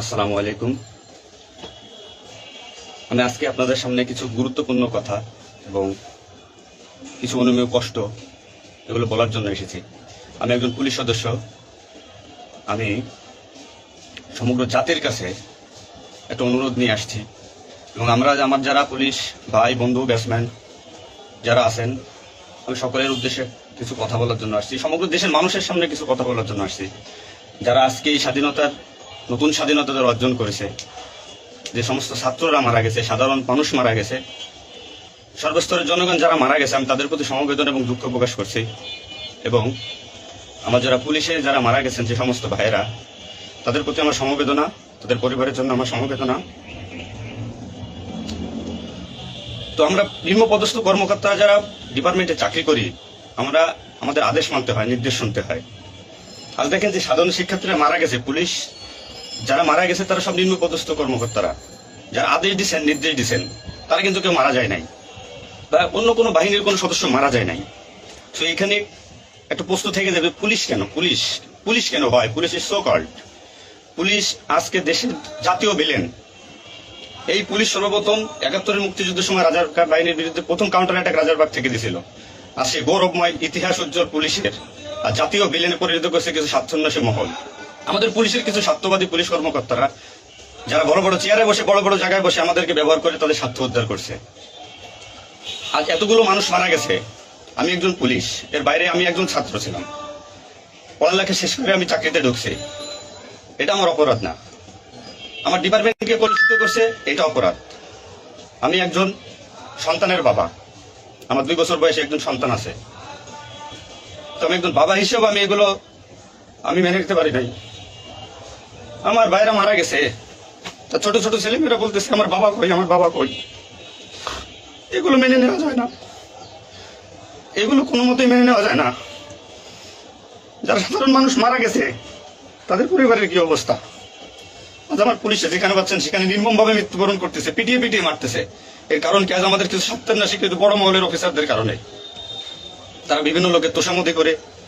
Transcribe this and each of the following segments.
আসসালামু আলাইকুম। আমি আজকে আপনাদের সামনে কিছু গুরুত্বপূর্ণ কথা এবং কিছু অনুমেয় কষ্ট এগুলো বলার জন্য এসেছি। আমি একজন পুলিশ সদস্য। আমি সমগ্র জাতির কাছে একটা অনুরোধ নিয়ে আসছি এবং আমরা আমার যারা পুলিশ ভাই, বন্ধু, ব্যাটসম্যান যারা আছেন, আমি সকলের উদ্দেশ্যে কিছু কথা বলার জন্য আসছি। সমগ্র দেশের মানুষের সামনে কিছু কথা বলার জন্য আসছি। যারা আজকে এই স্বাধীনতার নতুন স্বাধীনতা যারা অর্জন করেছে, যে সমস্ত ছাত্ররা মারা গেছে, সাধারণ মানুষ মারা গেছে, সর্বস্তরের জনগণ যারা মারা গেছে, আমি তাদের প্রতি সমবেদনা এবং দুঃখ প্রকাশ করছি। এবং আমার যারা পুলিশে যারা মারা গেছেন, যে সমস্ত ভাইয়েরা, তাদের প্রতি আমার সমবেদনা, তাদের পরিবারের জন্য আমার সমবেদনা। তো আমরা নিম্ন পদস্থ কর্মকর্তা যারা ডিপার্টমেন্টে চাকরি করি, আমরা আমাদের আদেশ মানতে হয়, নির্দেশ শুনতে হয়। আজ দেখেন যে সাধারণ শিক্ষার্থীরা মারা গেছে, পুলিশ যারা মারা গেছে, তারা সব নিম্ন পদস্থ কর্মকর্তারা। যারা আদেশ দিচ্ছেন নির্দেশ দিচ্ছেন তারা কিন্তু কেউ মারা যায় নাই। বা অন্য কোনো বাহিনীর কোনো সদস্য মারা যায় নাই। তো এখানে একটা প্রশ্ন থেকে যাবে, পুলিশ কেন? পুলিশ পুলিশ কেন হয়? Police is so called police আজকে দেশের জাতীয় বিলেন এই পুলিশ সর্বপ্রথম একাত্তরের মুক্তিযুদ্ধের সময় রাজার বাহিনীর বিরুদ্ধে প্রথম কাউন্টার অ্যাটাক রাজারবাগ থেকে দিছিল। আর সে গৌরবময় ইতিহাস উজ্জ্বল পুলিশের। আর জাতীয় বিলেনে পরিণত করেছে কিছু স্বার্থন্যাসী মহল। আমাদের পুলিশের কিছু স্বার্থবাদী পুলিশ কর্মকর্তারা, যারা বড় বড় চেয়ারে বসে, বড় বড় জায়গায় বসে আমাদেরকে ব্যবহার করে তাদের স্বার্থ উদ্ধার করছে। আজ এতগুলো মানুষ মারা গেছে। আমি একজন পুলিশ, এর বাইরে আমি একজন ছাত্র ছিলাম। পড়ালেখা শেষ করে আমি চাকরিতে ঢুকছি। এটা আমার অপরাধ না। আমার ডিপার্টমেন্টকে পরিচিত করছে, এটা অপরাধ। আমি একজন সন্তানের বাবা। আমার দুই বছর বয়সে একজন সন্তান আছে। তো আমি একজন বাবা হিসেবে আমি এগুলো আমি মেনে নিতে পারি নাই। আমার বাইরে মারা গেছে। তা ছোট ছোট ছেলেমেয়েরা বলতেছে, আমার বাবা কই? আমার বাবা কই? এগুলো মেনে নেওয়া যায় না। এগুলো কোনো মতেই মেনে নেওয়া যায় না। যারা সাধারণ মানুষ মারা গেছে, তাদের পরিবারের কি অবস্থা? আজ আমার পুলিশে যেখানে পাচ্ছেন, সেখানে নির্মমভাবে মৃত্যুবরণ করতেছে, পিটিয়ে পিটিয়ে মারতেছে। এর কারণ কি? আজ আমাদের কিছু সত্যান্না শিক্ষিত বড় মহলের অফিসারদের কারণে। তারা বিভিন্ন লোকের তোষামতি করে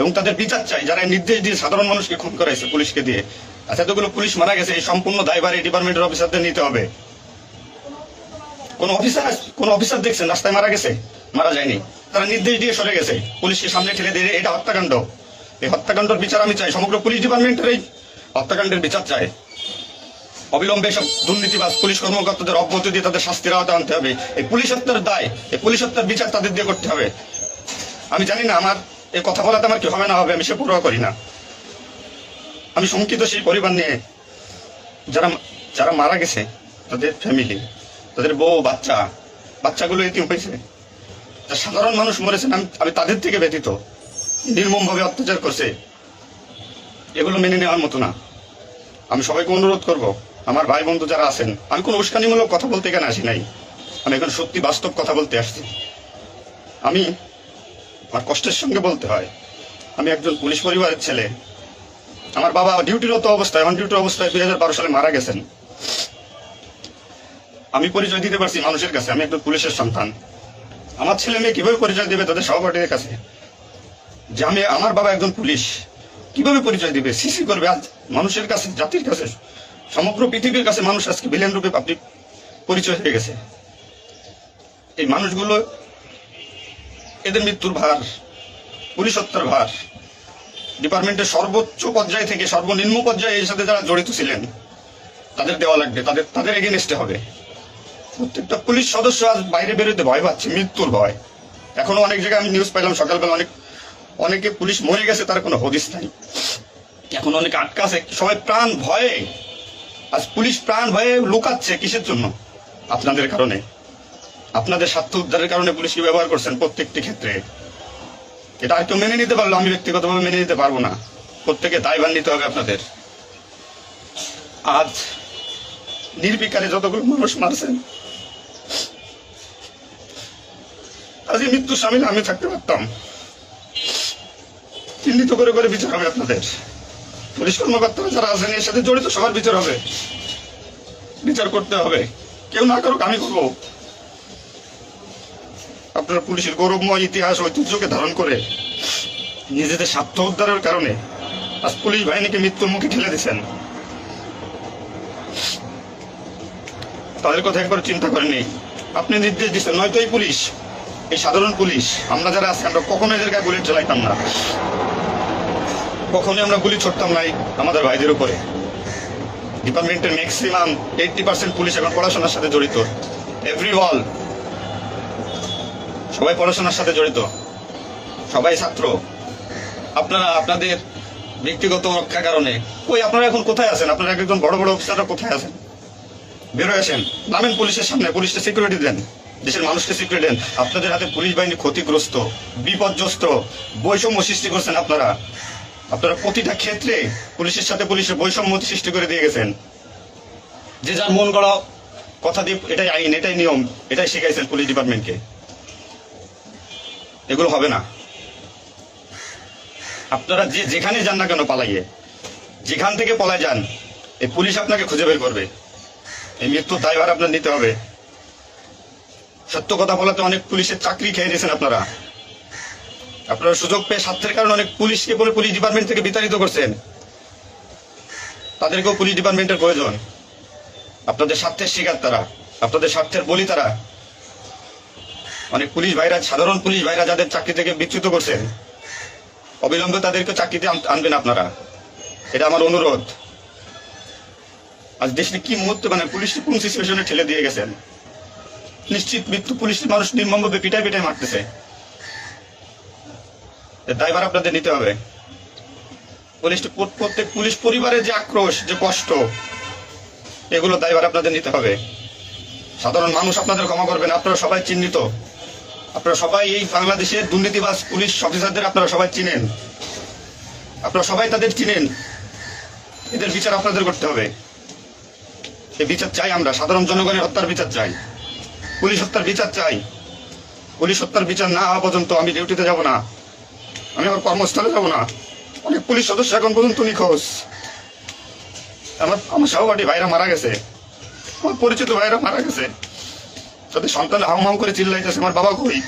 এবং তাদের বিচার চাই, যারা নির্দেশ দিয়ে সাধারণ মানুষকে খুন করাইছে পুলিশকে দিয়ে। আচ্ছা এতগুলো পুলিশ মারা গেছে, এই সম্পূর্ণ দায়ভার এই ডিপার্টমেন্টের অফিসারদের নিতে হবে। কোন অফিসার কোন অফিসার দেখছেন, রাস্তায় মারা গেছে? মারা যায়নি। তারা নির্দেশ দিয়ে সরে গেছে। পুলিশকে সামনে ঠেলে দিয়ে এটা হত্যাকাণ্ড। এই হত্যাকাণ্ডের বিচার আমি চাই, সমগ্র পুলিশ ডিপার্টমেন্টের এই হত্যাকাণ্ডের বিচার চাই। অবিলম্বে সব দুর্নীতিবাজ পুলিশ কর্মকর্তাদের অব্যাহতি দিয়ে তাদের শাস্তির আওতা আনতে হবে। এই পুলিশ হত্যার দায়, এই পুলিশ হত্যার বিচার তাদের দিয়ে করতে হবে। আমি জানি না, আমার এই কথা বলাতে আমার কি হবে না হবে? আমি সে পূরণ করি না। আমি শঙ্কিত সেই পরিবার নিয়ে যারা যারা মারা গেছে, তাদের ফ্যামিলি তাদের বউ, বাচ্চা, বাচ্চাগুলো এতিম হয়েছে। যা সাধারণ মানুষ মরেছেন আমি আমি তাদের থেকে ব্যতীত, নির্মমভাবে অত্যাচার করছে, এগুলো মেনে নেওয়ার মতো না। আমি সবাইকে অনুরোধ করব, আমার ভাই বন্ধু যারা আছেন, আমি কোনো উস্কানিমূলক কথা বলতে এখানে আসি নাই। আমি এখন সত্যি বাস্তব কথা বলতে আসছি। আমি আমার কষ্টের সঙ্গে বলতে হয়। আমি একজন পুলিশ পরিবারের ছেলে। আমার বাবা ডিউটিরত অবস্থায় অন ডিউটি অবস্থায় দুই হাজার বারো সালে মারা গেছেন। আমি পরিচয় দিতে পারছি মানুষের কাছে, আমি একজন পুলিশের সন্তান। আমার ছেলে মেয়ে কীভাবে পরিচয় দিবে তাদের সহপাঠীদের কাছে? যে আমি আমার বাবা একজন পুলিশ, কীভাবে পরিচয় দিবে? সিসি করবে আজ মানুষের কাছে, জাতির কাছে, সমগ্র পৃথিবীর কাছে মানুষ আজকে বিলেন রূপে পাবলিক পরিচয় হয়ে গেছে। এই মানুষগুলো এদের মৃত্যুর ভার পুলিশ হত্যার ভার। ডিপার্টমেন্টের সর্বোচ্চ পর্যায় থেকে সর্বনিম্ন পর্যায়ে এর সাথে যারা জড়িত ছিলেন, তাদের দেওয়া লাগবে, তাদের তাদের এগেনস্টে হবে। প্রত্যেকটা পুলিশ সদস্য আজ বাইরে বেরোতে ভয় পাচ্ছে, মৃত্যুর ভয়। এখনও অনেক জায়গায় আমি নিউজ পাইলাম, সকালবেলা অনেক, অনেকে পুলিশ মরে গেছে, তার কোনো হদিস নাই। এখন অনেকে আটকা আছে, সবাই প্রাণ ভয়ে, আজ পুলিশ প্রাণ ভয়ে লুকাচ্ছে কিসের জন্য? আপনাদের কারণে। আপনাদের স্বার্থ উদ্ধারের কারণে পুলিশকে ব্যবহার করছেন প্রত্যেকটি ক্ষেত্রে? এটা কেউ মেনে নিতে পারল? আমি ব্যক্তিগতভাবে মেনে নিতে পারব না। প্রত্যেকে দায়ভার নিতে হবে আপনাদের। আজ নির্বিকারে যতগুলো মানুষ মারছেন আজ এই মৃত্যুর সামিল আমি থাকতে পারতাম। চিহ্নিত করে করে বিচার হবে আপনাদের। পুলিশ কর্মকর্তারা যারা আছেন, এর সাথে জড়িত সবার বিচার হবে। বিচার করতে হবে। কেউ না করুক, আমি করব। আপনার পুলিশের গৌরবময় ইতিহাস ঐতিহ্যকে ধারণ করে নিজেদের স্বার্থ উদ্ধারের কারণে আজ পুলিশ বাহিনীকে মৃত্যুর মুখে ঠেলে দিচ্ছেন তাদের কথা একবার চিন্তা করেনি আপনি নির্দেশ দিচ্ছেন নয়তো এই পুলিশ, এই সাধারণ পুলিশ। আমরা যারা আছি, আমরা কখনো এদের গায়ে গুলি চালাইতাম না। কখনোই আমরা গুলি ছড়তাম নাই আমাদের ভাইদের উপরে। ডিপার্টমেন্টের ম্যাক্সিমাম এইটটি পার্সেন্ট পুলিশ এখন পড়াশোনার সাথে জড়িত। এভরি ওয়াল সবাই পড়াশোনার সাথে জড়িত। সবাই ছাত্র। আপনারা আপনাদের ব্যক্তিগত রক্ষার কারণে। ওই আপনারা এখন কোথায় আছেন? আপনারা একজন বড় বড় অফিসাররা কোথায় আছেন? বেরোয় আসেন। নামেন পুলিশের সামনে, পুলিশকে সিকিউরিটি দেন। দেশের মানুষকে সিকিউরিটি দেন। আপনাদের হাতে পুলিশ বাহিনী ক্ষতিগ্রস্ত, বিপর্যস্ত, বৈষম্য সৃষ্টি করছেন আপনারা। আপনারা প্রতিটা ক্ষেত্রে পুলিশের সাথে পুলিশের বৈষম্য সৃষ্টি করে দিয়ে গেছেন। যে যার মন গড়া কথা দিয়ে এটাই আইন, এটাই নিয়ম, এটাই শিখাইছেন পুলিশ ডিপার্টমেন্টকে। এগুলো হবে না। আপনারা যে যেখানে যান না কেন পালাইয়ে, যেখান থেকে পলায় যান, এই পুলিশ আপনাকে খুঁজে বের করবে। এই মৃত্যুর দায়ভার আপনার নিতে হবে। সত্য কথা বলাতে অনেক পুলিশের চাকরি খেয়ে নিয়েছেন আপনারা। আপনারা সুযোগ পেয়ে স্বার্থের কারণে অনেক পুলিশকে বলে পুলিশ ডিপার্টমেন্ট থেকে বিতাড়িত করছেন। তাদেরকেও পুলিশ ডিপার্টমেন্টের প্রয়োজন। আপনাদের স্বার্থের শিকার তারা, আপনাদের স্বার্থের বলি তারা। অনেক পুলিশ ভাইরা, সাধারণ পুলিশ ভাইরা যাদের চাকরি থেকে বিচ্যুত করছেন অবিলম্বে তাদেরকে চাকরিতে আনবেন আপনারা। এটা আমার অনুরোধ। আজ দেশে কি মুহূর্তে মানে পুলিশ কোন সিচুয়েশনে ঠেলে দিয়ে গেছেন নিশ্চিত মৃত্যু পুলিশ মানুষ নির্মমভাবে পিটাই পিটাই মারতেছে। দায়ভার আপনাদের নিতে হবে। পুলিশ প্রত্যেক পুলিশ পরিবারের যে আক্রোশ, যে কষ্ট, এগুলো দায়ভার আপনাদের নিতে হবে। সাধারণ মানুষ আপনাদের ক্ষমা করবেন, আপনারা সবাই চিহ্নিত। আপনারা সবাই এই বাংলাদেশের দুর্নীতিবাজ পুলিশ অফিসারদের আপনারা সবাই চিনেন। আপনারা সবাই তাদের চিনেন। এদের বিচার আপনাদের করতে হবে। এই বিচার চাই আমরা। সাধারণ জনগণের হত্যার বিচার চাই। পুলিশ হত্যার বিচার চাই। পুলিশ হত্যার বিচার না হওয়া পর্যন্ত আমি ডিউটিতে যাব না। আমি আমার কর্মস্থলে যাব না। অনেক পুলিশ সদস্য এখন পর্যন্ত নিখোঁজ। আমার আমার সহপাঠী ভাইরা মারা গেছে। আমার পরিচিত ভাইরা মারা গেছে। তাদের সন্তান হাম হাম করে চিল্লাইতেছে আমার বাবা কই?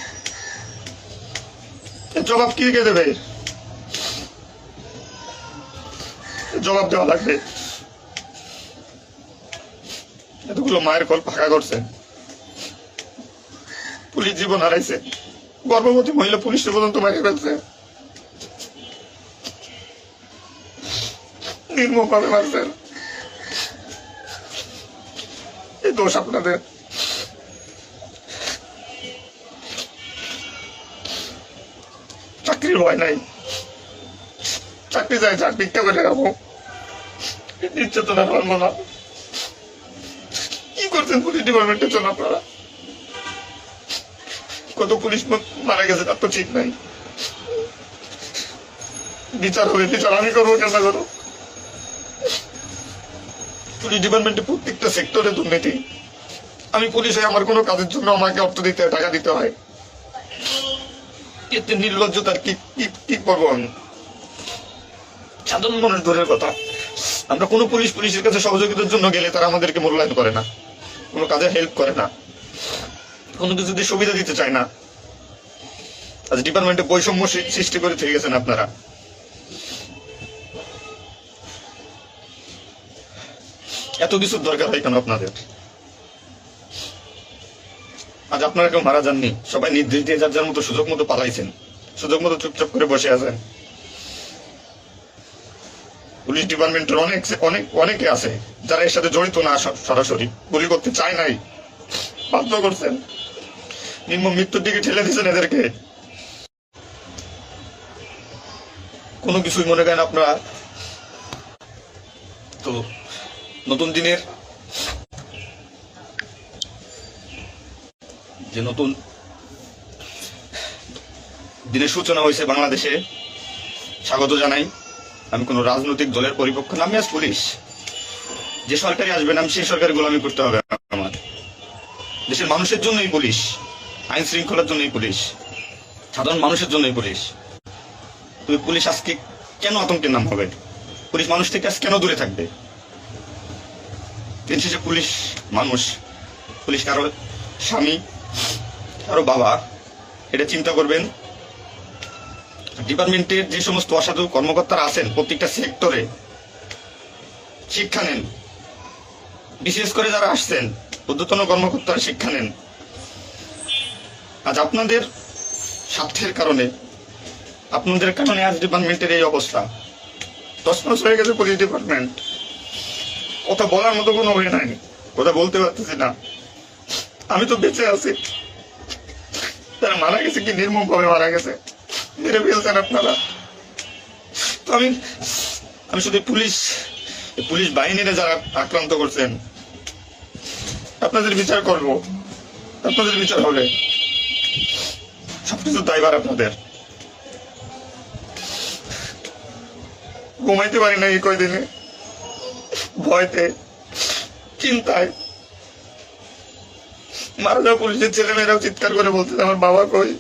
জবাব কি কে দেবে? জবাব দেওয়া লাগবে। এতগুলো মায়ের কল ফাঁকা করছে। পুলিশ জীবন হারাইছে। গর্ভবতী মহিলা পুলিশ পর্যন্ত মেরে ফেলছে। নির্মম ভাবে মারছেন এই দোষ আপনাদের। নাই। চাকরি করে পারব না। কি করছেন পুলিশ আপনারা? কত পুলিশ মারা গেছে তার তো ঠিক নাই। বিচার হবে, বিচার আমি করব, কেন করব? পুলিশ ডিপার্টমেন্টে প্রত্যেকটা সেক্টরে দুর্নীতি। আমি পুলিশ আমার কোনো কাজের জন্য আমাকে অর্থ দিতে টাকা দিতে হয়। এতে নির্লজ্জতার কি কি করব সাধারণ মানুষ দূরের কথা। আমরা কোনো পুলিশ, পুলিশের কাছে সহযোগিতার জন্য গেলে তারা আমাদেরকে মূল্যায়ন করে না। কোনো কাজে হেল্প করে না। কোনো কিছু দিয়ে সুবিধা দিতে চায় না। আজ ডিপার্টমেন্টে বৈষম্য সৃষ্টি করে থেকে গেছেন আপনারা। এত কিছুর দরকার হয় কেন আপনাদের? আপনারা কেউ মারা যাননি। সবাই নির্দেশ দিয়ে যার যার মতো সুযোগ মতো পালাইছেন। সুযোগ মতো চুপচাপ করে বসে আছেন। পুলিশ ডিপার্টমেন্টের অনেক অনেক অনেকে আছে যারা এর সাথে জড়িত না সরাসরি। গুলি করতে চায় নাই। বাধ্য করছেন। নির্মম মৃত্যুর দিকে ঠেলে দিয়েছেন এদেরকে। কোনো কিছুই মনে করেন আপনারা। তো নতুন দিনের যে নতুন দিনের সূচনা হয়েছে বাংলাদেশে, স্বাগত জানাই। আমি কোনো রাজনৈতিক দলের পরিপক্ষ না, আমি আজ পুলিশ যে সরকারি আসবেন আমি সেই সরকারি গোলামি করতে হবে আমার। দেশের মানুষের জন্যই পুলিশ আইন শৃঙ্খলার জন্যই পুলিশ সাধারণ মানুষের জন্যই পুলিশ তুমি পুলিশ আজকে কেন আতঙ্কের নাম হবে পুলিশ মানুষ থেকে আজ কেন দূরে থাকবে? দিন শেষে পুলিশ মানুষ পুলিশ কারও স্বামী কারও বাবা, এটা চিন্তা করবেন। ডিপার্টমেন্টের যে সমস্ত অসাধু কর্মকর্তারা আছেন প্রত্যেকটা সেক্টরে, শিক্ষা নেন। বিশেষ করে যারা আসছেন, ঊর্ধ্বতন কর্মকর্তারা শিক্ষা নেন। আজ আপনাদের স্বার্থের কারণে, আপনাদের কারণে আজ ডিপার্টমেন্টের এই অবস্থা। দশ মাস হয়ে গেছে পুলিশ ডিপার্টমেন্ট। কথা বলার মতো কোনো হয়ে নাই। কথা বলতে পারতেছি না। আমি তো বেঁচে আছি। তারা মারা গেছে কি? নির্মম ভাবে মারা গেছে। মেরে ফেলছেন আপনারা। তো আমি আমি শুধু পুলিশ পুলিশ বাহিনীরা যারা আক্রান্ত করছেন, আপনাদের বিচার করব। আপনাদের বিচার হবে। সবকিছু দায়বার আপনাদের। ঘুমাইতে পারি না এই কয়দিনে। ভয়তে, চিন্তায়। মারা যাওয়া পুলিশের ছেলেমেয়েরাও চিৎকার করে বলতে আমার বাবা কই?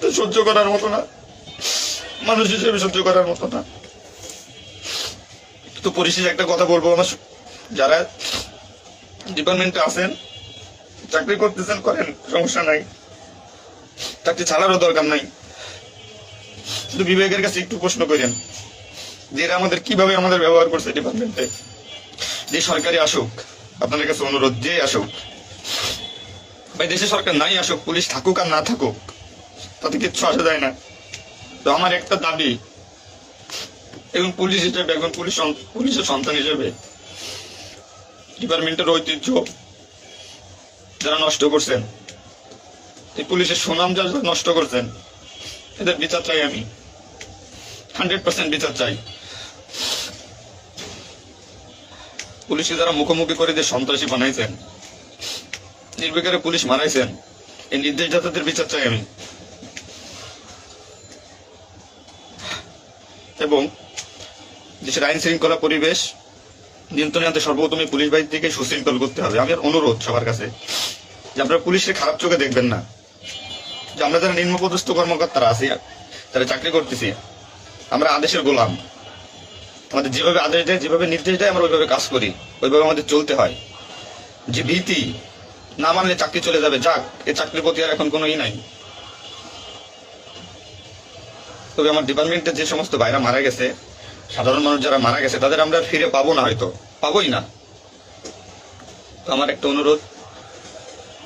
তো সহ্য করার মতো না। মানুষ হিসেবে সহ্য করার মতো না। তো পরিশেষে একটা কথা বলব, আমার যারা ডিপার্টমেন্টে আছেন, চাকরি করতেছেন, করেন, সমস্যা নাই। চাকরি ছাড়ারও দরকার নাই। শুধু বিবেকের কাছে একটু প্রশ্ন করেন, যে আমাদের কীভাবে আমাদের ব্যবহার করছে ডিপার্টমেন্টে? যে সরকারি আসুক আপনাদের কাছে অনুরোধ যে আসুক। ভাই দেশে সরকার নাই আসুক, পুলিশ থাকুক আর না থাকুক, তাতে কিচ্ছু আসা যায় না। তো আমার একটা দাবি এবং পুলিশ হিসেবে এখন পুলিশ পুলিশের সন্তান হিসেবে, ডিপার্টমেন্টের ঐতিহ্য যারা নষ্ট করছেন, এই পুলিশের সুনাম যারা নষ্ট করছেন, এদের বিচার চাই আমি। হান্ড্রেড পার্সেন্ট বিচার চাই। পুলিশকে যারা মুখোমুখি করে যে সন্ত্রাসী বানাইছেন, নির্বিকারে পুলিশ মারাইছেন, এই নির্দেশদাতাদের বিচার চাই আমি। এবং দেশের আইন শৃঙ্খলা পরিবেশ নিয়ন্ত্রণে আনতে সর্বপ্রথম পুলিশ বাহিনীকে সুশৃঙ্খল করতে হবে। আমি আর অনুরোধ সবার কাছে যে আপনারা পুলিশের খারাপ চোখে দেখবেন না। যে আমরা যারা নিম্নপদস্থ কর্মকর্তারা আছি তারা চাকরি করতেছি, আমরা আদেশের গোলাম। আমাদের যেভাবে আদেশ দেয়, যেভাবে নির্দেশ দেয়, আমরা ওইভাবে কাজ করি। ওইভাবে আমাদের চলতে হয়। যে ভীতি না মানলে চাকরি চলে যাবে, যাক, এ চাকরির প্রতি আর এখন কোনো ই নাই। তবে আমার ডিপার্টমেন্টে যে সমস্ত ভাইরা মারা গেছে, সাধারণ মানুষ যারা মারা গেছে, তাদের আমরা ফিরে পাবো না হয়তো। পাবোই না। তো আমার একটা অনুরোধ,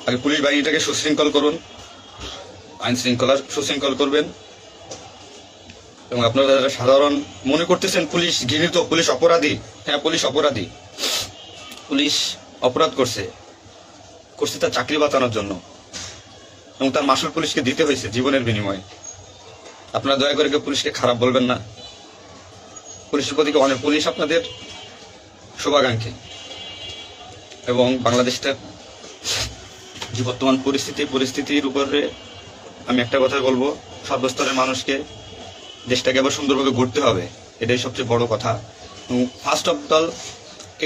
আগে পুলিশ বাহিনীটাকে সুশৃঙ্খল করুন, আইন শৃঙ্খলা সুশৃঙ্খল করবেন। এবং আপনারা সাধারণ মনে করতেছেন পুলিশ ঘৃণিত, পুলিশ অপরাধী? হ্যাঁ পুলিশ অপরাধী। পুলিশ অপরাধ করছে। করছে তার চাকরি বাঁচানোর জন্য। এবং তার মাসুল পুলিশকে দিতে হয়েছে জীবনের বিনিময়ে। আপনারা দয়া করে কেউ পুলিশকে খারাপ বলবেন না। পুলিশের প্রতি অনেক পুলিশ আপনাদের শুভাকাঙ্ক্ষী। এবং বাংলাদেশটার যে বর্তমান পরিস্থিতি, পরিস্থিতির উপরে আমি একটা কথা বলব। সর্বস্তরের মানুষকে দেশটাকে আবার সুন্দরভাবে গড়তে হবে, এটাই সবচেয়ে বড় কথা। ফার্স্ট অফ অল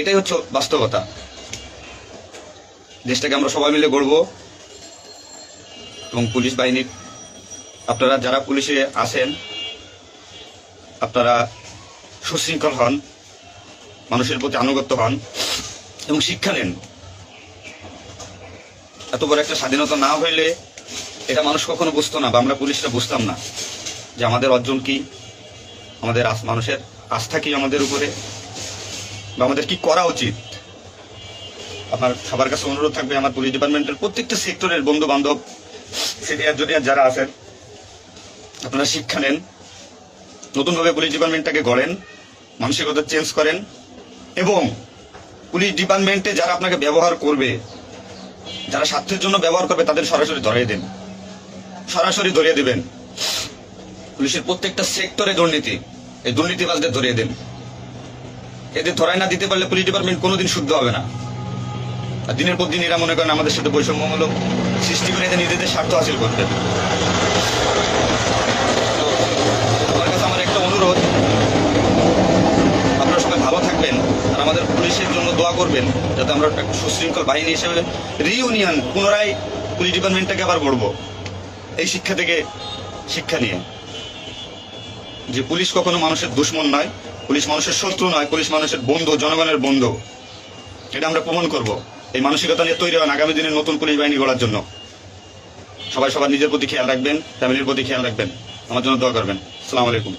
এটাই হচ্ছে বাস্তবতা। দেশটাকে আমরা সবাই মিলে গড়বো। এবং পুলিশ বাহিনীর আপনারা যারা পুলিশে আছেন, আপনারা সুশৃঙ্খল হন, মানুষের প্রতি আনুগত্য হন, এবং শিক্ষা নেন। এত বড় একটা স্বাধীনতা না হইলে এটা মানুষ কখনো বুঝতো না, বা আমরা পুলিশরা বুঝতাম না। যে আমাদের অর্জন কি? আমাদের মানুষের আস্থা কি আমাদের উপরে? বা আমাদের কি করা উচিত? আপনার সবার কাছে অনুরোধ থাকবে আমার পুলিশ ডিপার্টমেন্টের প্রত্যেকটা সেক্টরের বন্ধু বান্ধব সিনিয়র জুনিয়র যারা আছেন, আপনারা শিক্ষা নেন, নতুনভাবে পুলিশ ডিপার্টমেন্টটাকে গড়েন, মানসিকতা চেঞ্জ করেন, এবং পুলিশ ডিপার্টমেন্টে যারা আপনাকে ব্যবহার করবে, যারা স্বার্থের জন্য ব্যবহার করবে, তাদের সরাসরি ধরিয়ে দেন। সরাসরি ধরিয়ে দিবেন। পুলিশের প্রত্যেকটা সেক্টরে দুর্নীতি। এই দুর্নীতিবাজদের ধরিয়ে দেন। এদের ধরাই না দিতে পারলে পুলিশ ডিপার্টমেন্ট কোনোদিন শুদ্ধ হবে না। আর দিনের পর দিন এরা মনে করেন আমাদের সাথে বৈষম্যমূলক সৃষ্টি করে এদের নিজেদের স্বার্থ হাসিল করতে। আমার আমার একটা অনুরোধ। আপনারা সবাই ভালো থাকবেন আর আমাদের পুলিশের জন্য দোয়া করবেন যাতে আমরা একটা সুশৃঙ্খল বাহিনী হিসেবে রিইউনিয়ন পুনরায় পুলিশ ডিপার্টমেন্টটাকে আবার গড়বো। এই শিক্ষা থেকে শিক্ষা নিয়ে। যে পুলিশ কখনো মানুষের দুশ্মন নয়, পুলিশ মানুষের শত্রু নয়, পুলিশ মানুষের বন্ধু, জনগণের বন্ধু। এটা আমরা প্রমাণ করব এই মানসিকতা নিয়ে তৈরি হন আগামী দিনের নতুন পুলিশ বাহিনী গড়ার জন্য। সবাই সবার নিজের প্রতি খেয়াল রাখবেন, ফ্যামিলির প্রতি খেয়াল রাখবেন। আমার জন্য দোয়া করবেন। আসসালামু আলাইকুম।